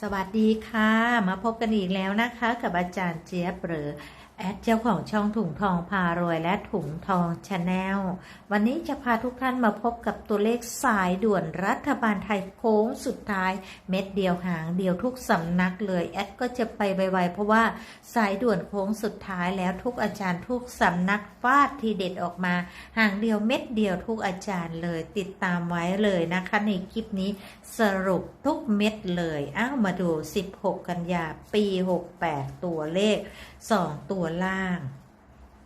สวัสดีค่ะ มาพบกันอีกแล้วนะคะ กับอาจารย์เจี๊ยบหรือ แอดเจ้าของช่องถุงทองพารวยและถุงทองชาแนลวันนี้จะพาทุกท่านมาพบกับตัวเลขสายด่วนรัฐบาลไทยโค้งสุดท้าย เม็ดเดียวหางเดียวทุกสำนักเลย แอดก็จะไปไวๆเพราะว่าสายด่วนโค้งสุดท้ายแล้วทุกอาจารย์ทุกสำนักฟาดทีเด็ดออกมา หางเดียวเม็ดเดียวทุกอาจารย์เลย ติดตามไว้เลยนะคะ ในคลิปนี้สรุปทุกเม็ดเลยอ้าวมาดู 16 กันยาปี 68 ตัวเลข 2 ตัวล่าง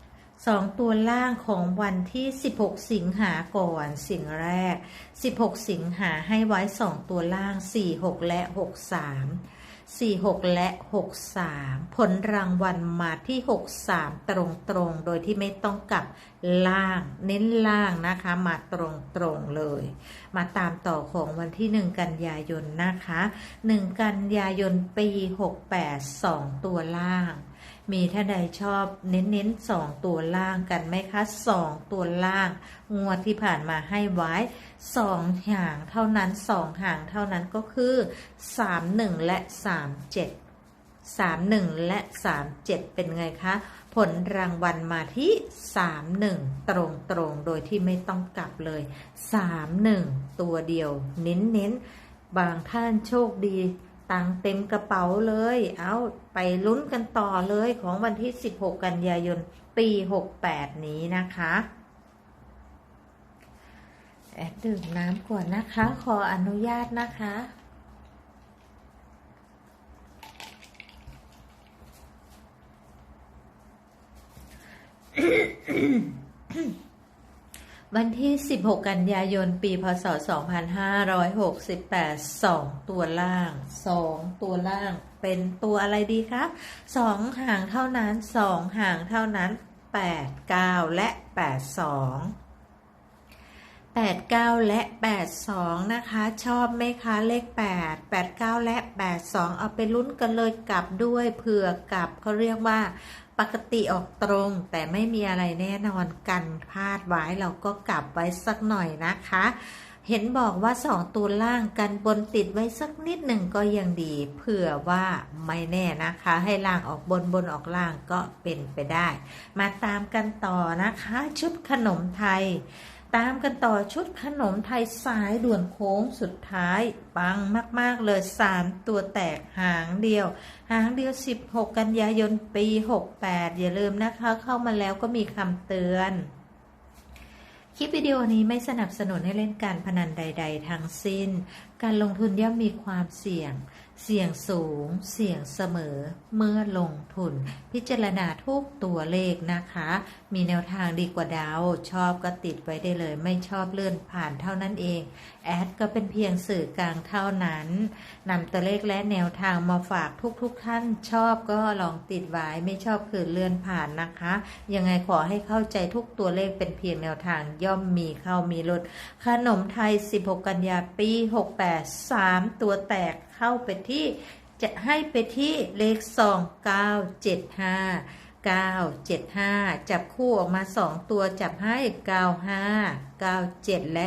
2 ตัวล่างของวันที่ 16 สิงหาก่อนสิ่งแรก 16 สิงหาให้ไว้ 2 ตัวล่าง 46 และ 63 46 และ 63 ผลรางวัลมาที่ 63 ตรงๆโดยที่ไม่ต้องกลับล่าง เน้นล่างนะคะ มาตรงๆเลย มาตามต่อของวันที่ 1 กันยายนนะคะ 1 กันยายนปี 68 2 ตัวล่าง มีท่านใดชอบเน้นๆสองตัวล่างกันไหมคะสองตัวล่าง งวดที่ผ่านมาให้ไว้สองหางเท่านั้นสองหางเท่านั้นก็คือสามหนึ่งและสามเจ็ดสามหนึ่งและสามเจ็ดเป็นไงคะผลรางวัลมาที่สามหนึ่งตรงตรงๆโดยที่ไม่ต้องกลับเลยสามหนึ่งตัวเดียว เน้นเน้นๆบางท่านโชคดี ตังเต็มกระเป๋าเลย เอาไปลุ้นกันต่อเลยของวันที่ 16 กันยายน ปี 68 นี้นะคะแอดดื่มน้ำก่อนนะคะ ขออนุญาตนะคะ วันที่ 16 กันยายน ปี พศ 2568 2 ตัวล่าง 2 ตัวล่าง เป็นตัวอะไรดีคะ2ห่างเท่านั้น 2ห่างเท่านั้น 8 9 และ 82 89 และ 82 นะคะ ชอบไหมคะ เลข 8 89 และ 82 เอาไปลุ้นกันเลยกลับด้วยเผื่อกลับเขาเรียกว่า ปกติออกตรงแต่ไม่มีอะไรแน่นอนกันพลาดไว้เราก็กลับไว้สักหน่อยนะคะ เห็นบอกว่าสองตัวล่างกันบนติดไว้สักนิดหนึ่งก็ยังดีเผื่อว่าไม่แน่นะคะ ให้ล่างออกบนบนออกล่างก็เป็นไปได้ มาตามกันต่อนะคะ ชุดขนมไทย ตามกันต่อชุดขนมไทยสายด่วนโค้งสุดท้าย ปังมาก ๆ เลย 3 ตัวแตกหางเดียว หางเดียว 16 กันยายนปี 68 อย่าลืมนะคะ เข้ามาแล้วก็มีคำเตือน คลิปวิดีโอนี้ไม่สนับสนุนให้เล่นการพนันใด ๆ ทั้งสิ้น การลงทุนย่อมมีความเสี่ยง เสี่ยงสูง เสี่ยงเสมอ เมื่อลงทุน พิจารณาทุกตัวเลขนะคะ มีแนวทางดีกว่าดาว ชอบก็ติดไว้ได้เลย ไม่ชอบเลื่อนผ่านเท่านั้นเอง แอดก็เป็นเพียงสื่อกลางเท่านั้นนำตัวเลขและแนวทางมาฝากทุกๆทท่าน ชอบก็ลองติดไว้ ไม่ชอบคือเลื่อนผ่านนะคะ ยังไงขอให้เข้าใจทุกตัวเลขเป็นเพียงแนวทางย่อมมีเข้ามีลดขนมไทย 16 กันยาปี 68 3 ตัวแตก เข้าไปที่จะให้ไปที่เลข2 9 7 5 9 7 5จับคู่ออกมา2ตัวจับให้95 97และ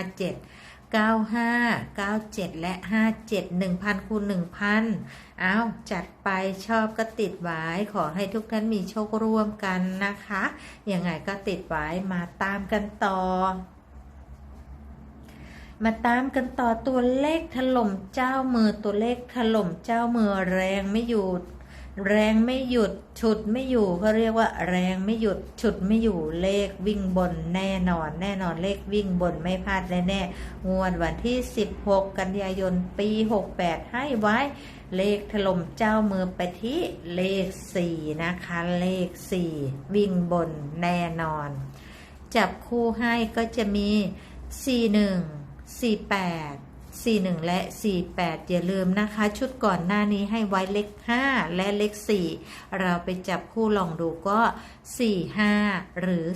57 95 97และ57 1,000คูณ1,000เอาจัดไปชอบก็ติดไว้ขอให้ทุกท่านมีโชคร่วมกันนะคะ ยังไงก็ติดไว้มาตามกันต่อ มาตามกันต่อตัวเลขถล่มเจ้ามือตัวเลขถล่มเจ้ามือแรงไม่หยุด แรงไม่หยุด ฉุดไม่อยู่เขาเรียกว่า แรงไม่หยุด ฉุดไม่อยู่เลขวิ่งบนแน่นอน แน่นอนเลขวิ่งบนไม่พลาดแน่แน่งวดวันที่ 16 กันยายนปี 68 ให้ไว้ เลขถล่มเจ้ามือไปที่เลข 4 นะคะ เลข 4 วิ่งบนแน่นอน จับคู่ให้ก็จะมี 41 48 41 และ 48 อย่าลืมนะคะ ชุดก่อนหน้านี้ให้ไว้เลข 5 และเลข 4 เราไปจับคู่ลองดูก็ 45 หรือ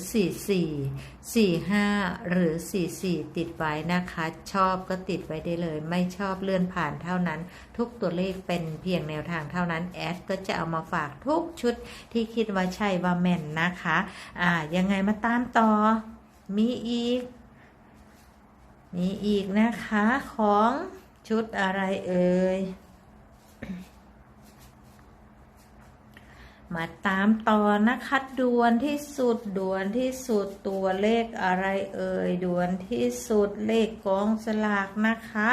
44 45 หรือ 44 ติดไว้นะคะ ชอบก็ติดไว้ได้เลย ไม่ชอบเลื่อนผ่านเท่านั้น ทุกตัวเลขเป็นเพียงแนวทางเท่านั้น แอดก็จะเอามาฝากทุกชุดที่คิดว่าใช่ว่าแม่นนะคะ อ่า ยังไงมาตามต่อ มีอีก มีอีกนะคะของชุดอะไรเอ่ย มาตามต่อนะคะด่วนที่สุดด่วนที่สุดตัวเลขอะไรเอ่ยด่วนที่สุดเลขกองสลากนะคะ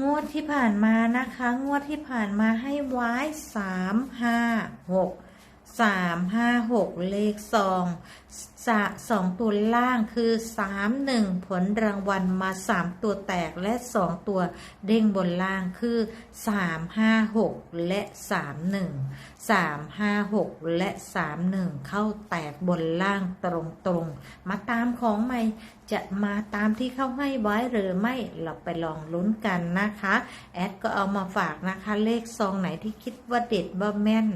งวดที่ผ่านมานะคะ งวดที่ผ่านมาให้ไว้สามห้าหกสามห้าหกเลขสอง สะสองตัวล่างคือสามหนึ่งผลรางวัลมาสามตัวแตกและสองตัวเด้งบนล่างคือสามห้าหกและสามหนึ่งสามห้าหกและสามหนึ่งเข้าแตกบนล่างตรงตรงมาตามของใหม่จะมาตามที่เขาให้ไว้หรือไม่เราไปลองลุ้นกันนะคะ แอดก็เอามาฝากนะคะ เลขซองไหนที่คิดว่าเด็ดว่แม่น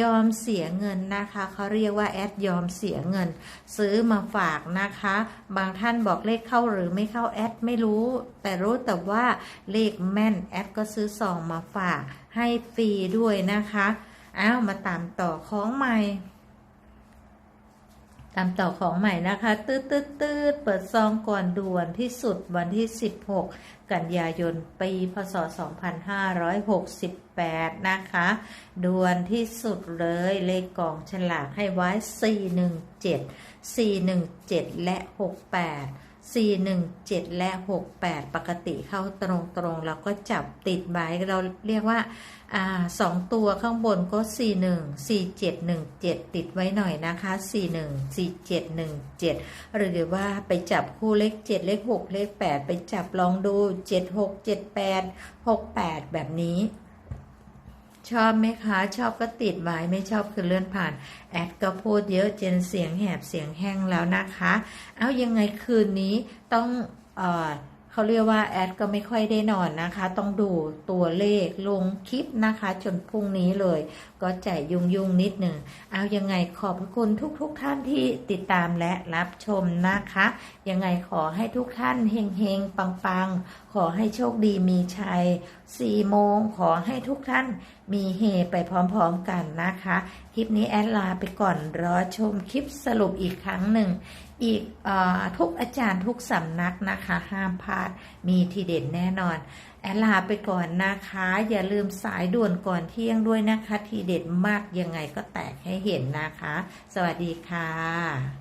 ยอมเสียเงินนะคะเขาเรียกว่าแอดยอมเสียเงินซื้อมาฝากนะคะ บางท่านบอกเลขเข้าหรือไม่เข้าแอดไม่รู้ แต่รู้แต่ว่าเลขแม่นแอดก็ซื้อซองมาฝากให้ฟรีด้วยนะคะอ้าวมาตามต่อของใหม่ ตามต่อของใหม่นะคะตืดตืดตืดเปิดซองก่อนด่วนที่สุดวันที่ 16 กันยายนปีพศ 2568 นะคะ ด่วนที่สุดเลยเลขกล่องฉลากให้ไว้ 417 417 และ 68 417 และ 68 ปกติเข้าตรงๆเราก็จับติดไว้เราเรียกว่าอ่าสองตัวข้างบนก็ 41 4717 ติดไว้หน่อยนะคะ 41 4717 หรือว่าไปจับคู่เลข 7 เลข 6 เลข 8 ไปจับลองดู 76 78 68 แบบนี้ ชอบไหมคะ ชอบก็ติดไว้ไม่ชอบคือเลื่อนผ่าน แอดก็พูดเยอะจนเสียงแหบเสียงแห้งแล้วนะคะ เอายังไงคืนนี้ต้องเออเขาเรียกว่าแอดก็ไม่ค่อยได้นอนนะคะ ต้องดูตัวเลขลงคลิปนะคะ จนพรุ่งนี้เลย ก็ใจยุ่งยุ่งนิดหนึ่ง เอายังไงขอบคุณทุกๆทท่านที่ติดตามและรับชมนะคะ ยังไงขอให้ทุกท่านเฮงเฮงปังปังๆ ขอให้โชคดีมีชัยสี่โมงขอให้ทุกท่าน มีเฮไปพร้อมๆกันนะคะ คลิปนี้แอดลาไปก่อนรอชมคลิปสรุปอีกครั้งหนึ่ง อีกออทุกอาจารย์ทุกสำนักนะคะ ห้ามพลาดมีทีเด็ดแน่นอน แอดลาไปก่อนนะคะ อย่าลืมสายด่วนก่อนเที่ยงด้วยนะคะ ทีเด็ดมากยังไงก็แตกให้เห็นนะคะ สวัสดีค่ะ